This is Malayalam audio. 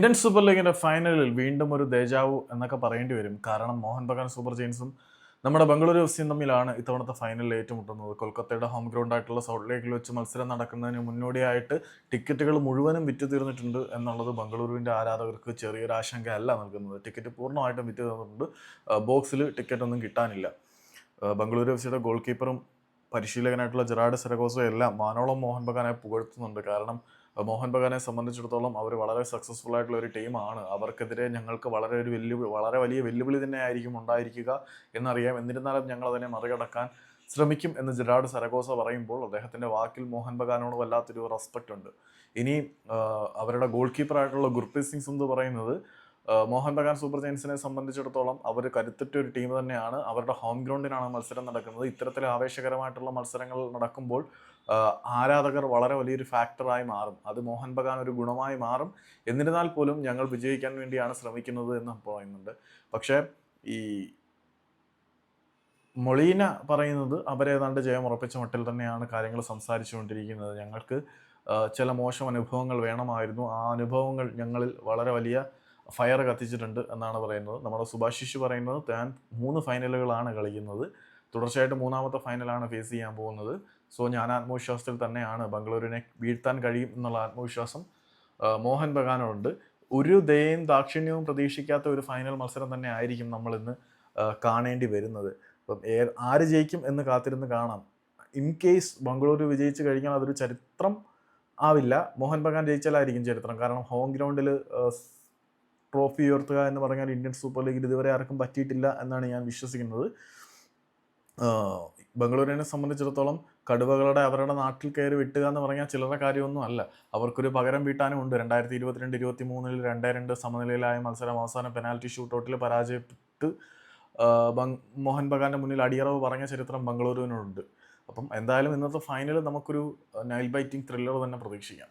ഇന്ത്യൻ സൂപ്പർ ലീഗിന്റെ ഫൈനലിൽ വീണ്ടും ഒരു ദേജാവു എന്നൊക്കെ പറയേണ്ടി വരും. കാരണം മോഹൻ ബഗാൻ സൂപ്പർ ജെയിൻസും നമ്മുടെ ബംഗളൂരു എഫ് സിയും തമ്മിലാണ് ഇത്തവണത്തെ ഫൈനലിൽ ഏറ്റുമുട്ടുന്നത്. കൊൽക്കത്തയുടെ ഹോം ഗ്രൗണ്ട് ആയിട്ടുള്ള സൗത്ത് ലേക്കിൽ വെച്ച് മത്സരം നടക്കുന്നതിന് മുന്നോടിയായിട്ട് ടിക്കറ്റുകൾ മുഴുവനും വിറ്റ് തീർന്നിട്ടുണ്ട് എന്നുള്ളത് ബംഗളൂരുവിന്റെ ആരാധകർക്ക് ചെറിയൊരു ആശങ്ക അല്ല നൽകുന്നത്. ടിക്കറ്റ് പൂർണമായിട്ടും വിറ്റ് തീർന്നിട്ടുണ്ട്. ബോക്സിൽ ടിക്കറ്റ് ഒന്നും കിട്ടാനില്ല. ബംഗളൂരു എഫ് സിയുടെ ഗോൾ കീപ്പറും പരിശീലകനായിട്ടുള്ള ജെറാഡ് സെരഗോസോ എല്ലാം മാനോളം മോഹൻ ബഗാനെ പുകഴ്ത്തുന്നുണ്ട്. കാരണം മോഹൻ ബഗാനെ സംബന്ധിച്ചിടത്തോളം അവർ വളരെ സക്സസ്ഫുൾ ആയിട്ടുള്ള ഒരു ടീമാണ് അവർക്കെതിരെ ഞങ്ങൾക്ക് വളരെ ഒരു വെല്ലുവിളി വളരെ വലിയ വെല്ലുവിളി തന്നെ ആയിരിക്കും ഉണ്ടായിരിക്കുക എന്നറിയാം. എന്നിരുന്നാലും ഞങ്ങൾ അതിനെ മറികടക്കാൻ ശ്രമിക്കും എന്ന് ജെറാഡ് സരഗോസ പറയുമ്പോൾ അദ്ദേഹത്തിന്റെ വാക്കിൽ മോഹൻ ബഗാനോട് വല്ലാത്തൊരു റെസ്പെക്റ്റ് ഉണ്ട്. ഇനി അവരുടെ ഗോൾ കീപ്പറായിട്ടുള്ള ഗുർപ്രീത് സിംഗ് എന്ന് പറയുന്നത് മോഹൻ ബഗാൻ സൂപ്പർ ജയൻസിനെ സംബന്ധിച്ചിടത്തോളം അവർ കരുത്തുറ്റ ഒരു ടീം തന്നെയാണ്. അവരുടെ ഹോം ഗ്രൗണ്ടിനാണ് മത്സരം നടക്കുന്നത്. ഇത്തരത്തിൽ ആവേശകരമായിട്ടുള്ള മത്സരങ്ങൾ നടക്കുമ്പോൾ ആരാധകർ വളരെ വലിയൊരു ഫാക്ടറായി മാറും. അത് മോഹൻ ബഗാൻ ഒരു ഗുണമായി മാറും. എന്നിരുന്നാൽ പോലും ഞങ്ങൾ വിജയിക്കാൻ വേണ്ടിയാണ് ശ്രമിക്കുന്നത് എന്ന് പറയുന്നുണ്ട്. പക്ഷേ ഈ മൊളീന പറയുന്നത് അവരേതാണ്ട് ജയം ഉറപ്പിച്ച മട്ടിൽ തന്നെയാണ് കാര്യങ്ങൾ സംസാരിച്ചുകൊണ്ടിരിക്കുന്നത്. ഞങ്ങൾക്ക് ചില മോശം അനുഭവങ്ങൾ വേണമായിരുന്നു. ആ അനുഭവങ്ങൾ ഞങ്ങളിൽ വളരെ വലിയ ഫയർ കത്തിച്ചിട്ടുണ്ട് എന്നാണ് പറയുന്നത്. നമ്മുടെ സുഭാഷിഷ് പറയുന്നത് താൻ മൂന്ന് ഫൈനലുകളാണ് കളിക്കുന്നത്. തുടർച്ചയായിട്ട് മൂന്നാമത്തെ ഫൈനലാണ് ഫേസ് ചെയ്യാൻ പോകുന്നത്. സോ ഞാൻ ആത്മവിശ്വാസത്തിൽ തന്നെയാണ് ബംഗളൂരുവിനെ വീഴ്ത്താൻ കഴിയും എന്നുള്ള ആത്മവിശ്വാസം മോഹൻ ബഗാനുണ്ട് ഒരു ദയയും ദാക്ഷിണ്യവും പ്രതീക്ഷിക്കാത്ത ഒരു ഫൈനൽ മത്സരം തന്നെ ആയിരിക്കും നമ്മൾ ഇന്ന് കാണേണ്ടി വരുന്നത്. അപ്പം ആര് ജയിക്കും എന്ന് കാത്തിരുന്ന് കാണാം. ഇൻ കേസ് ബംഗളൂരു വിജയിച്ചു കഴിഞ്ഞാൽ അതൊരു ചരിത്രം ആവില്ല. മോഹൻ ബഗാൻ ജയിച്ചാലായിരിക്കും ചരിത്രം. കാരണം ഹോം ഗ്രൗണ്ടിൽ ട്രോഫി ഉയർത്തുക എന്ന് പറഞ്ഞാൽ ഇന്ത്യൻ സൂപ്പർ ലീഗിൽ ഇതുവരെ ആർക്കും പറ്റിയിട്ടില്ല എന്നാണ് ഞാൻ വിശ്വസിക്കുന്നത്. ബംഗളൂരിനെ സംബന്ധിച്ചിടത്തോളം കടുവകളുടെ അവരുടെ നാട്ടിൽ കയറി വിട്ടുക എന്ന് പറഞ്ഞാൽ ചിലരുടെ കാര്യമൊന്നും അല്ല. അവർക്കൊരു പകരം വീട്ടാനും ഉണ്ട്. രണ്ടായിരത്തി ഇരുപത്തിരണ്ട് ഇരുപത്തി മൂന്നിൽ രണ്ടേ രണ്ട് സമനിലയിലായ മത്സരം അവസാനം പെനാൽറ്റി ഷൂട്ടൗട്ടിൽ പരാജയപ്പെട്ട് മോഹൻ ബഗാന്റെ മുന്നിൽ അടിയറവ് പറഞ്ഞ ചരിത്രം ബംഗളൂരുവിനുണ്ട് അപ്പം എന്തായാലും ഇന്നത്തെ ഫൈനൽ നമുക്കൊരു നൈൽ ബൈറ്റിംഗ് ത്രില്ലർ തന്നെ പ്രതീക്ഷിക്കാം.